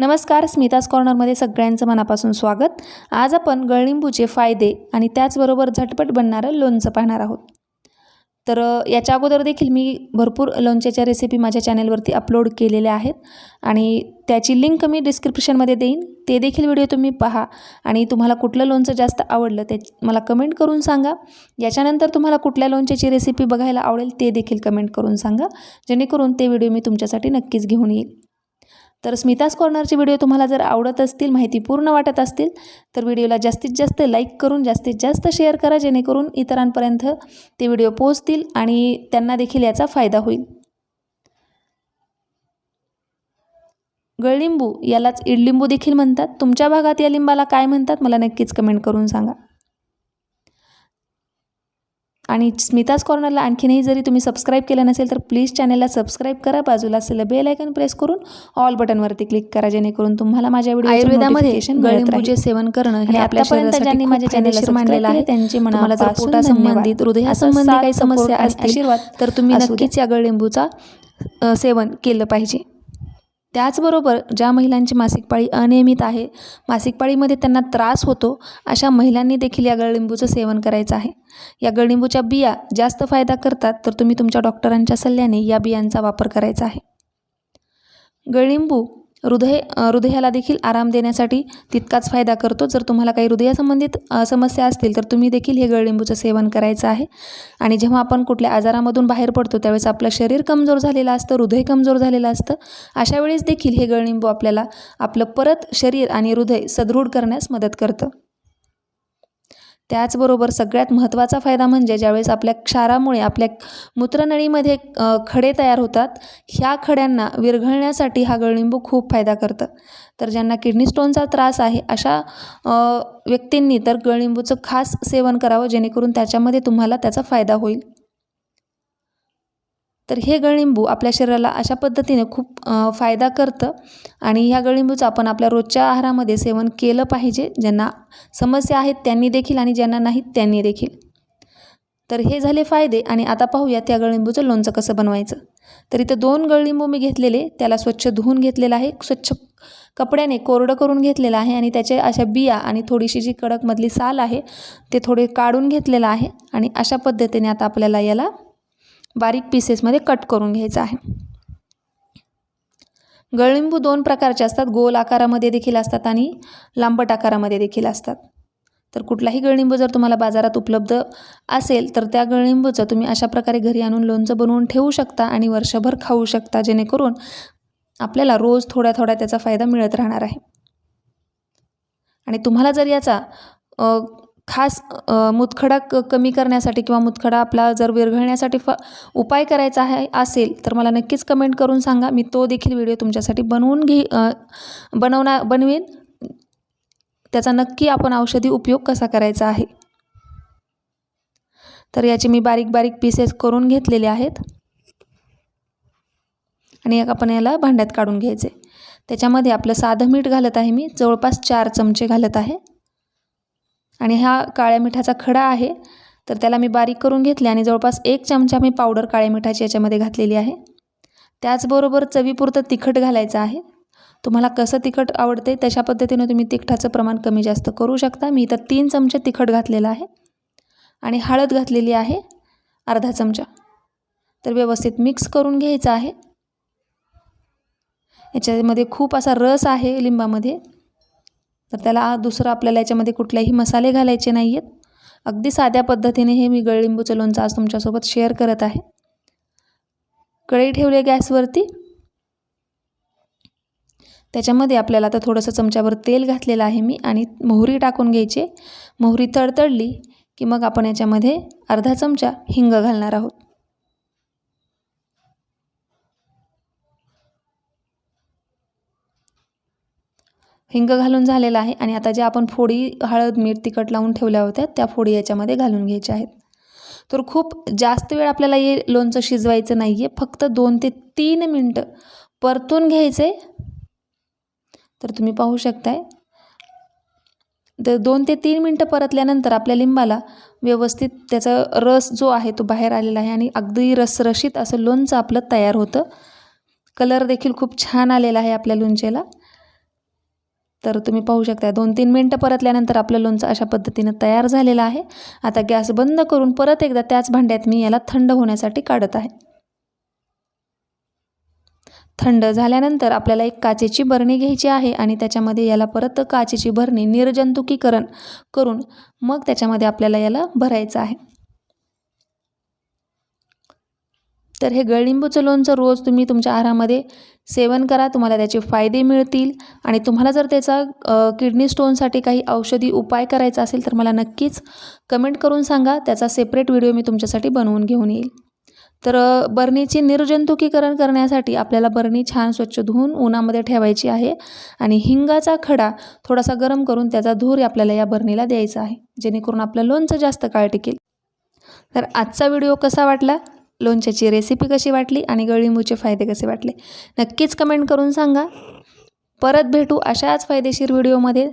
नमस्कार स्मिताज कॉर्नरमध्ये सगळ्यांचं मनापासून स्वागत. आज आपण गळलिंबूचे फायदे आणि त्याचबरोबर झटपट बनणारं लोणचं पाहणार आहोत. तर याच्या अगोदर देखील मी भरपूर लोणच्याच्या रेसिपी माझ्या चॅनेलवरती अपलोड केलेल्या आहेत आणि त्याची लिंक मी डिस्क्रिप्शनमध्ये देईन. ते देखील व्हिडिओ तुम्ही पहा आणि तुम्हाला कुठलं लोणचं जास्त आवडलं ते मला कमेंट करून सांगा. याच्यानंतर तुम्हाला कुठल्या लोणच्याची रेसिपी बघायला आवडेल ते देखील कमेंट करून सांगा. जेणेकरून ते व्हिडिओ मी तुमच्यासाठी नक्कीच घेऊन येईल. तर स्मितास कॉर्नरचे व्हिडिओ तुम्हाला जर आवडत असतील माहितीपूर्ण वाटत असतील तर व्हिडिओला जास्तीत जास्त लाईक करून जास्तीत जास्त शेअर करा जेणेकरून इतरांपर्यंत ते व्हिडिओ पोहोचतील आणि त्यांना देखील याचा फायदा होईल. गळलिंबू यालाच इडलिंबू देखील म्हणतात. तुमच्या भागात या लिंबाला काय म्हणतात मला नक्कीच कमेंट करून सांगा. आणि स्मिताज कॉर्नरला आणखीनही जरी तुम्ही सबस्क्राईब केलं नसेल तर प्लीज चॅनलला सबस्क्राईब करा बाजूला असलेलं बेल आयकन प्रेस करून ऑल बटनवरती क्लिक करा जेणेकरून तुम्हाला माझ्या व्हिडिओ आयुर्वेदामध्ये गळलिंबूचे सेवन करणं हे आणि आपल्या आतापर्यंत शरीरासाठी ज्यांनी माझ्या चॅनेलला मानलेलं आहे त्यांचे जर मनापासून पोटासंबंधित. हृदयासंबंधी काही समस्या असतील, आशीर्वाद तर तुम्ही. नक्कीच या गळलिंबूचा अ, सेवन केलं पाहिजे त्याचबरोबर ज्या महिलांची मासिक पाळी अनियमित आहे मासिक पाळीमध्ये त्यांना त्रास होतो अशा महिलांनी देखील या गळलिंबूचं सेवन करायचं आहे. या गळलिंबूच्या बिया जास्त फायदा करतात तर तुम्ही तुमच्या डॉक्टरांच्या सल्ल्याने या बियांचा वापर करायचा आहे. गळलिंबू हृदय हृदयाला देखील आराम देण्यासाठी तितकाच फायदा करतो. जर तुम्हाला काही हृदयासंबंधित समस्या असतील तर तुम्ही देखील हे गळलिंबूचं सेवन करायचं आहे. आणि जेव्हा आपण कुठल्या आजारामधून बाहेर पडतो त्यावेळेस आपलं शरीर कमजोर झालेलं असतं हृदय कमजोर झालेलं असतं. अशा वेळेस देखील हे गळलिंबू आपल्याला आपलं परत शरीर आणि हृदय सदृढ करण्यास मदत करतं. त्याचबरोबर सगळ्यात महत्त्वाचा फायदा म्हणजे ज्यावेळेस आपल्या क्षारामुळे आपल्या मूत्रनळीमध्ये खडे तयार होतात ह्या खड्यांना विरघळण्यासाठी हा गळलिंबू खूप फायदा करतं. तर ज्यांना किडनी स्टोनचा त्रास आहे अशा व्यक्तींनी तर गळलिंबूचं खास सेवन करावं जेणेकरून त्याच्यामध्ये तुम्हाला त्याचा फायदा होईल. तर हे गळिंबू आपल्या शरीराला अशा पद्धतीने खूप फायदा करतं. आणि ह्या गळिंबूचं आपण आपल्या रोजच्या आहारामध्ये सेवन केलं पाहिजे. ज्यांना समस्या आहेत त्यांनी देखील आणि ज्यांना नाहीत त्यांनी देखील. तर हे झाले फायदे आणि आता पाहूया त्या गळिंबूचं लोणचं कसं बनवायचं. तर इथं दोन गळलिंबू मी घेतलेले त्याला स्वच्छ धुवून घेतलेलं आहे. स्वच्छ कपड्याने कोरडं करून घेतलेलं आहे आणि त्याचे अशा बिया आणि थोडीशी जी कडकमधली साल आहे ते थोडे काढून घेतलेलं आहे. आणि अशा पद्धतीने आता आपल्याला याला बारीक पीसेसमध्ये कट करून घ्यायचं आहे. गळलिंबू दोन प्रकारचे असतात. गोल आकारामध्ये देखील असतात आणि लांबट आकारामध्ये देखील असतात. तर कुठलाही गळलिंबू जर तुम्हाला बाजारात उपलब्ध असेल तर त्या गळलिंबूचं तुम्ही अशा प्रकारे घरी आणून लोणचं बनवून ठेवू शकता आणि वर्षभर खाऊ शकता जेणेकरून आपल्याला रोज थोड्या थोड्या त्याचा फायदा मिळत राहणार आहे. आणि तुम्हाला जर याचा खास मुतखडा क कमी करण्यासाठी किंवा मुतखडा आपला जर विरघळण्यासाठी फ उपाय करायचा आहे असेल तर मला नक्कीच कमेंट करून सांगा. मी तो देखील व्हिडिओ तुमच्यासाठी बनवून घे बनवणार बनवेन. त्याचा नक्की आपण औषधी उपयोग कसा करायचा आहे? तर याचे मी बारीक बारीक पीसेस करून घेतलेले आहेत. आणि एक आपण याला भांड्यात काढून घ्यायचे. त्याच्यामध्ये आपलं साधं मीठ घालत आहे मी. जवळपास चार चमचे घालत आहे. आणि हा काळ्या मिठाचा खडा आहे तर त्याला मी बारीक करून घेतले आणि जवळपास एक चमचा मी पावडर काळ्या मिठाची याच्यामध्ये घातलेली आहे. त्याचबरोबर चवीपुरतं तिखट घालायचं आहे. तुम्हाला कसं तिखट आवडते तशा पद्धतीने तुम्ही तिखटाचं प्रमाण कमी जास्त करू शकता. मी इथं तीन चमचे तिखट घातलेलं आहे आणि हळद घातलेली आहे अर्धा चमचा. तर व्यवस्थित मिक्स करून घ्यायचं आहे. याच्यामध्ये खूप असा रस आहे लिंबामध्ये. तर त्याला दुसरं आपल्याला याच्यामध्ये कुठलेही मसाले घालायचे नाही आहेत अगदी साध्या पद्धतीने हे मी गळलिंबूचं लोणचं आज तुमच्यासोबत शेअर करत आहे. कढई ठेवली गॅसवरती. त्याच्यामध्ये आपल्याला आता थोडंसं चमच्यावर तेल घातलेलं आहे मी आणि मोहरी टाकून घ्यायची. मोहरी तडतडली की मग आपण याच्यामध्ये अर्धा चमचा हिंग घालणार आहोत. हिंग घालून झालेला आहे आणि आता जे आपण फोडी हळद मीठ तिखट लावून ठेवल्या होत्या त्या फोडी याच्यामध्ये घालून घ्यायच्या आहेत. तर खूप जास्त वेळ आपल्याला हे लोणचं शिजवायचं नाही आहे फक्त दोन ते तीन मिनटं परतून घ्यायचं. आहे तर तुम्ही पाहू शकताय. तर दोन ते तीन मिनटं परतल्यानंतर आपल्या लिंबाला व्यवस्थित त्याचा रस जो आहे तो बाहेर आलेला आहे आणि अगदी रसरशीत असं लोणचं आपलं तयार होतं. कलर देखील खूप छान आलेला आहे आपल्या लोणचेला तर तुम्ही पाहू शकता दोन तीन मिनटं परतल्यानंतर आपलं लोणचं अशा पद्धतीनं तयार झालेलं आहे. आता गॅस बंद करून परत एकदा त्याच भांड्यात मी याला थंड होण्यासाठी काढत आहे. थंड झाल्यानंतर आपल्याला एक काचेची बरणी घ्यायची आहे आणि त्याच्यामध्ये याला परत काचेची भरणी निर्जंतुकीकरण करून मग त्याच्यामध्ये आपल्याला याला भरायचं आहे. तर हे गळलिंबूचं लोणचं रोज तुम्ही तुमच्या आहारामध्ये सेवन करा तुम्हाला त्याचे फायदे मिळतील. आणि तुम्हाला जर त्याचा किडनी स्टोनसाठी काही औषधी उपाय करायचा असेल तर मला नक्कीच कमेंट करून सांगा. त्याचा सेपरेट व्हिडिओ मी तुमच्यासाठी बनवून घेऊन येईल. तर बरणीची निर्जंतुकीकरण करण्यासाठी आपल्याला बरणी छान स्वच्छ धुवून उन्हामध्ये ठेवायची आहे. आणि हिंगाचा खडा थोडासा गरम करून त्याचा धूर आपल्याला या बरणीला द्यायचा आहे जेणेकरून आपलं लोणचं जास्त काळ टिकेल. तर आजचा व्हिडिओ कसा वाटला? लोणच्याची रेसिपी कशी वाटली आणि गळिंबूचे फायदे कसे वाटले? नक्कीच कमेंट करून सांगा. परत भेटू अशाच फायदेशीर व्हिडिओमध्ये